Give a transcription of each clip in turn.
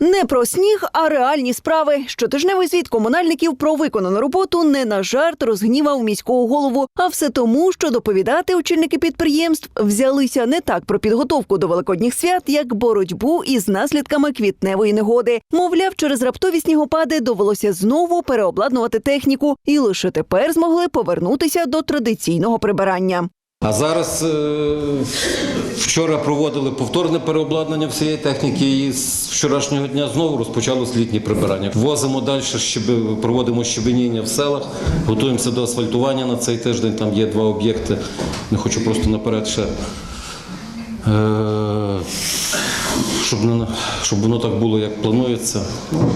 Не про сніг, а реальні справи. Щотижневий звіт комунальників про виконану роботу не на жарт розгнівав міського голову, а все тому, що доповідати очільники підприємств взялися не так про підготовку до великодніх свят, як боротьбу із наслідками квітневої негоди. Мовляв, через раптові снігопади довелося знову переобладнувати техніку, і лише тепер змогли повернутися до традиційного прибирання. А зараз е, вчора проводили повторне переобладнання всієї техніки, і з вчорашнього дня знову розпочалось літнє прибирання. Возимо далі, проводимо щебеніння в селах, готуємося до асфальтування на цей тиждень. Там є два об'єкти. Не хочу просто наперед ще. Е, щоб, щоб воно так було, як планується. Ну,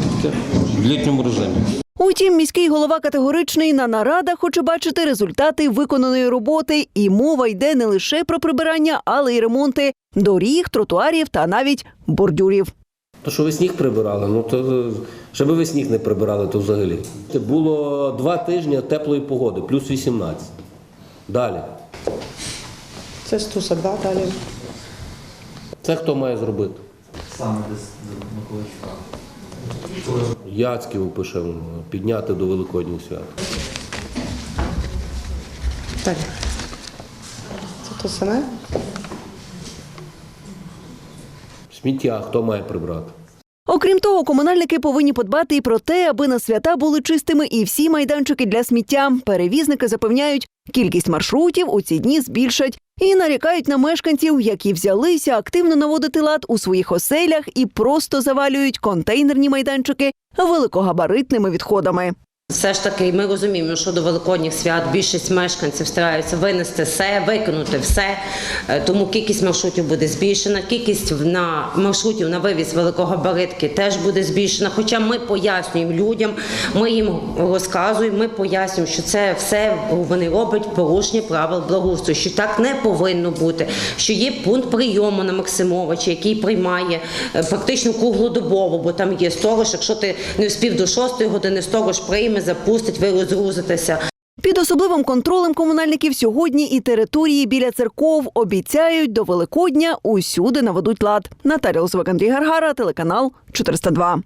в літньому режимі. Утім, міський голова категоричний на нарадах хоче бачити результати виконаної роботи, і мова йде не лише про прибирання, але й ремонти доріг, тротуарів та навіть бордюрів. То, що ви сніг прибирали, ну то е, щоб ви сніг не прибирали, то взагалі. це Було два тижні теплої погоди, плюс 18. Далі. Це стуса, да, далі. Це хто має зробити? Саме десь до Миколаївчука. Яцьків пишемо, підняти до Великодніх свят. Далі. Це то саме? Сміття хто має прибрати? Окрім того, комунальники повинні подбати і про те, аби на свята були чистими і всі майданчики для сміття. Перевізники запевняють, кількість маршрутів у ці дні збільшать і нарікають на мешканців, які взялися активно наводити лад у своїх оселях і просто завалюють контейнерні майданчики великогабаритними відходами. Все ж таки, ми розуміємо, що до великодніх свят більшість мешканців стараються винести все, викинути все. Е, Тому кількість маршрутів буде збільшена. Кількість на маршрутів на вивіз великогабаритки теж буде збільшена. Хоча ми пояснюємо людям, ми їм розказуємо, ми пояснюємо, що це все вони роблять порушення правил благоустрою, що так не повинно бути. Що є пункт прийому на Максимовича, який приймає е, практично круглодобово, бо там є сторож. Якщо ти не вспів до 6 години, сторож прийме, запустить, ви розгрузитеся. Під особливим контролем комунальників сьогодні і території біля церков обіцяють до Великодня усюди наведуть лад. Наталя Лозовик, Андрій Гаргара, телеканал 402.